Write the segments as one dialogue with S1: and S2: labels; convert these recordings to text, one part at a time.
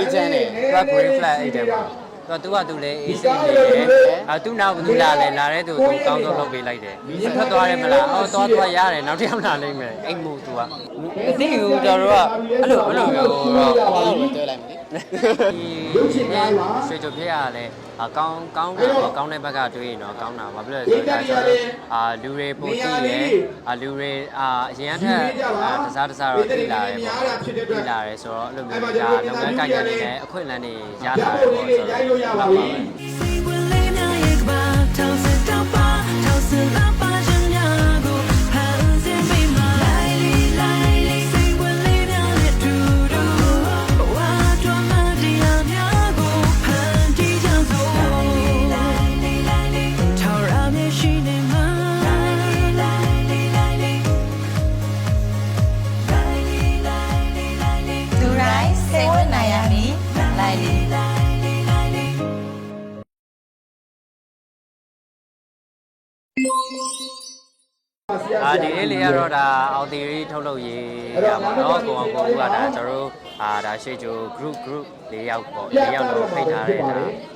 S1: အေဂျင့်နဲ့
S2: သူက green flag အိတ်တယ်ပေါ့သူကသူကသူလည်းအေးစိနေတယ်အဲသူနောက်ဘူးလာလဲလာတဲ့သူသူကောင်းဆုံးလုပ်ပေးလိုက်တယ်ထွက်သွားတယ်မလားအော်သွားသွားရတယ်နောက်တစ်ယောက်လာလိမ့်မယ်အိမ်မို့သူကအသိဘူးကျွန်တော်တို့ကအဲ့လိုအဲ့လိုမျိုးတော့
S1: ဟောတော့တွဲလိုက်မယ် လေ
S2: ဒီရွှေကြပြရလဲအကောင်းကောင်းတာပေါ့ကောင်းတဲ့ဘက်ကတွေးရင်တော့ကောင်းတာဘာဖြစ်လဲဆိုတော့ကျွန်တော်အာလူတွေပိုသိရအာလူတွေအာအရင်ကတည်းကတစားတစားတော့သိလာတယ်ပေါ့သိလာတယ်ဆိုတော့အဲ့လိုမျိုးဒါလုပ်ငန်းကိုင်ရနေတဲ့အခွင့်အလမ်းတွေရလာတယ်ပေါ့ဆိုတော့ အာဒီလေးလေးကတော့ဒါအော်တီရီထုတ်လုပ်ရေးရပါတော့ကိုအောင်ကိုဦးကဒါကျွန်တော်တို့ အာဒါရှေ့ကျို group group ၄ယောက်ပေါ့၄ယောက်လုံးဖိတ်ထားတဲ့ဒါ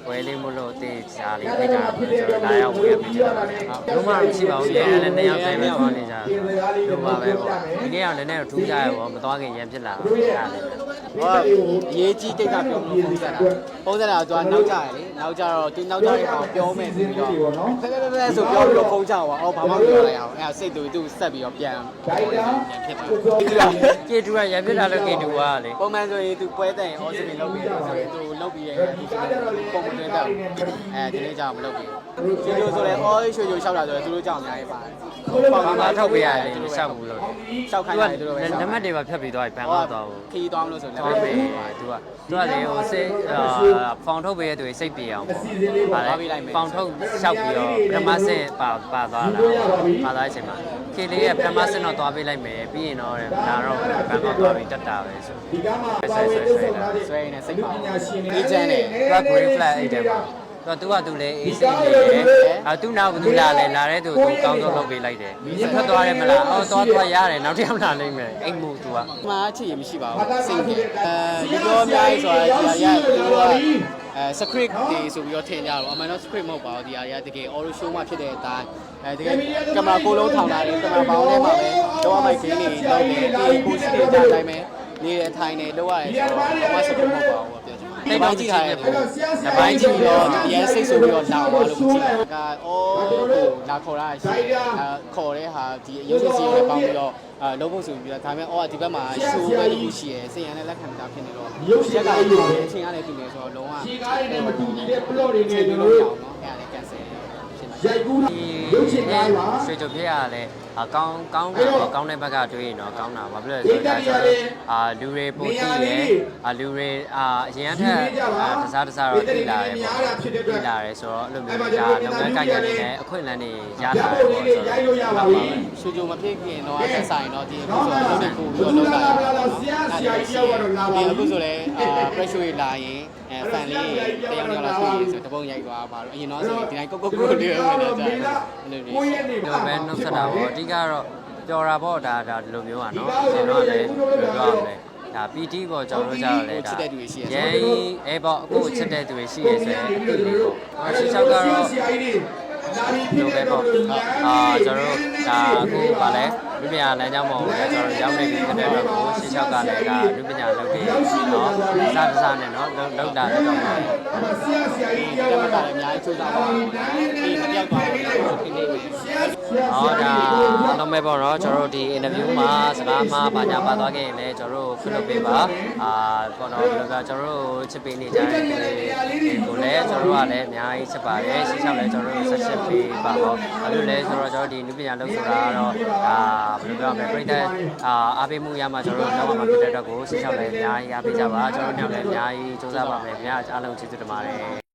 S2: ဝဲလေးမလို့အသေးစားလေးဖိတ်ထားပြီးကျွန်တော်လာရောက်ဝေးပြီးကျွန်တော်လုံးဝမရှိပါဘူးပြန်လည်းနှစ်ယောက်တည်းပဲသွားနေကြလုံးဝပဲပေါ့ဒီနေ့ကလည်းနည်းတော့ထူးကြရပေါ့မသွားခင်ရန်ဖြစ်လာတော့ရတယ်
S1: ဟောအရေးကြီးတိတ်ကပြောလို့ပုံစံတာပုံစံတာကသူကနောက်ကြရလေနောက်ကြတော့သူနောက်ကြတဲ့ကောင်ပြောမယ်ဆိုပြီးတော့ဖဲဖဲဖဲဖဲဆိုပြောပြီးတော့ဖုံးချပါအော်ဘာမှမပြောလိုက်အောင်အဲ့ဒါစိတ်တူသူဆက်ပြီးတော့ပြန်ပြန်ဖြစ်သွားတယ်
S2: ကေတူကရန်ဖြစ်လာလို့ကေတူကလေ
S1: ပုံမှန်ဆိုရင်သူပွဲတဲ့ရင်အော်စပင်လုပ်ပြီးတယ်ဆိုရင်သူလုပ်ပြီးရဲ့သူပုံမသွင်းတော့အဲဒီနေ့ကြောင်မလုပ်ပြီးဒီလိုဆိုလဲအော်ရွှေရွှေလျှောက်တာဆိုရင်သူတို့ကြောင်အများကြီးပါတယ်
S2: ဘာမှထုတ်ပေးရတယ်မလျှောက်ဘူးလို့
S1: လျှောက်ခိုင်းတယ်သူတို့ပဲ
S2: နံပါတ်တွေပါဖြတ်ပြီးသွားပြီဘန်ကောက်သွားဘူး
S1: ခီးသွားမလို့ဆိုလည်း
S2: သွားမယ်သူကသူကလေဟိုစိတ်ဖောင်ထုတ်ပေးတဲ့သူစိတ်ပြေအောင်ပေါ့ဖောင်ထုတ်လျှောက်ပြီးတော့ပထမဆင့်ပါပါသွားတာပါသွားတဲ့အချိန်မှာခေလေးရဲ့ပထမဆင့်တော့သွားပေးလိုက်မယ်ပြီးရင်တော့လာတော့ဘန်ကောက်သွားပြီးတက်တာပဲဆိုဆွဲဆွဲဆွဲဆွဲတာ
S1: ဆွဲနေစိတ်ပါအေဂျင့်နဲ့
S2: သူက green flag အိတ်တယ်ပေါ့သူကသူကသူလည်းအေးစိနေတယ်အဲသူနောက်ဘူးလာလဲလာတဲ့သူသူကောင်းဆုံးလုပ်ပေးလိုက်တယ်ထွက်သွားတယ်မလားအော်သွားသွားရတယ်နောက်တစ်ယောက်လာလိမ့်မယ်အိမ်မို့သူက
S1: ဒီမှာချစ်ရင်မရှိပါဘူးစိတ်ကြီးအဲဒီလိုအများကြီးဆိုတာဒီအရာသူကအဲ script တွေဆိုပြီးတော့ထင်ကြတော့အမှန်တော့ script မဟုတ်ပါဘူးဒီအရာတကယ် auto show မှာဖြစ်တဲ့အတိုင်းအဲတကယ်ကင်မရာကိုလုံးထောင်လာတယ်ကင်မရာဘောင်းထဲမှာပဲတော့မိုက်ခင်းနေလောက်တယ်ဒီကိုရှိတဲ့အတိုင်းပဲ နေရထိုင်နေလောက်ရတယ်ဆိုတော့ဘာမှ script မဟုတ်ပါဘူးပြောချင်တယ်ဒီပိုင်းကြည့်ထားတဲ့ပုံဒီပိုင်းကြည့်ပြီးတော့ဒီရဲစိတ်ဆိုပြီးတော့လာသွားလို့မကြည့်ဘူးကအော်ကိုလာခေါ်တာရှိအဲခေါ်တဲ့ဟာဒီရုပ်ရှင်စီကိုပေါင်းပြီးတော့အဲလုံးဖို့ဆိုပြီးတော့ဒါပေမဲ့အော်ဒီဘက်မှာ show ပဲတစ်ခုရှိရယ်စိတ်ရန်နဲ့လက်ခံတာဖြစ်နေတော့ရက်ကလည်းအချင်းရတယ်ပြင်နေဆိုတော့လုံးဝခြေကားလေးမတူညီတဲ့ plot တွေနဲ့ကျွန်တော်တို့အောင်နော်အဲ့ဒါလည်း cancel ဖြစ်နေတယ်
S2: ဒီရုပ်ရှင်ကားပါရွှေကြပြရလဲ အကောင်းကောင်းတာပေါ့ကောင်းတဲ့ဘက်ကတွေးရင်တော့ကောင်းတာဘာဖြစ်လဲဆိုတော့ကျွန်တော်အာလူတွေပိုသိရအာလူတွေအာအရင်ကတည်းကတစားတစားတော့သိလာတယ်ပေါ့သိလာတယ်ဆိုတော့အဲ့လိုမျိုးဒါလုပ်ငန်းကိုင်ရနေတဲ့အခွင့်အလမ်းတွေရလာတယ်ပေါ့ဆိုတော့ဟုတ်ပါပဲ
S1: ရှူဂျိုမဖြစ်ခင်တော့အသက်ဆိုင်တော့ဒီအခုဆိုတော့ဒီကိုပြီးတော့လောက်တာနော်ဆရာဆရာကြီးရောက်တော့လာပါဘူးအခုဆိုလဲအာ pressure လာရင်အဲ fan လေးတယောက်တယောက်လာဆိုရင်ဆိုတပုံရိုက်သွားပါတော့အရင်တော့ဆိုရင်ဒီတိုင်းကုတ်ကုတ်ကုတ်လေးဝင်နေကြတယ်အဲ့လိုမျိုး
S2: ဒီပဲနှုတ်ဆက်တာပေါ့အဓိကတော့ပျော်တာပေါ့ဒါဒါဒီလိုမျိုးอ่ะเนาะကျွန်တော်ကလည်းပြောရမယ်ဒါ PT ပေါ့ကျွန်တော်တို့ကြတော့လေဒါရန်အဲပေါ့အခုချစ်တဲ့သူတွေရှိရဲဆိုရင်အတူလေးပေါ့အော်ရှင်းချောက်ကတော့လိုပဲပေါ့အာကျွန်တော်တို့ဒါအခုဗာလဲလူပညာလမ်းကြောင်းပေါ်ကိုလည်းကျွန်တော်ရောက်နေပြီဖြစ်တဲ့အတွက်ကိုရှင်းချောက်ကလည်းဒါလူပညာလုပ်ပြီးเนาะစားတစားနဲ့เนาะလောက်တာတော့မှာ
S1: တက်မတာလည်းအများကြီးစူးစမ်းပါဒီမပြောက်သွားဘူးခင်းနေပြီ
S2: ဟောဒါတော့မဲ့ပေါ့နော်ကျွန်တော်တို့ဒီ interview မှာစကားမှာပါညာပါသွားခဲ့ရင်လည်းကျွန်တော်တို့ခွင့်လုပ်ပေးပါအာပေါ့နော်ဒီလိုကကျွန်တော်တို့ချစ်ပေးနေကြတဲ့ကိုလည်းကျွန်တော်တို့ကလည်းအများကြီးချစ်ပါတယ်ရှင်းချောက်လည်းကျွန်တော်တို့ဆက်ရှင်းပေးပါဟောဘာလို့လဲဆိုတော့ကျွန်တော်ဒီနုပညာလုပ်ဆိုတာကတော့ဒါဘယ်လိုပြောရမလဲပြိတ္တအာအားပေးမှုရမှကျွန်တော်တို့နောက်မှဖြစ်တဲ့အတွက်ကိုရှင်းချောက်လည်းအများကြီးအားပေးကြပါကျွန်တော်တို့ညောင်လည်းအများကြီးစူးစမ်းပါမယ်ခင်ဗျာအားလုံးကျေးဇူးတင်ပါတယ်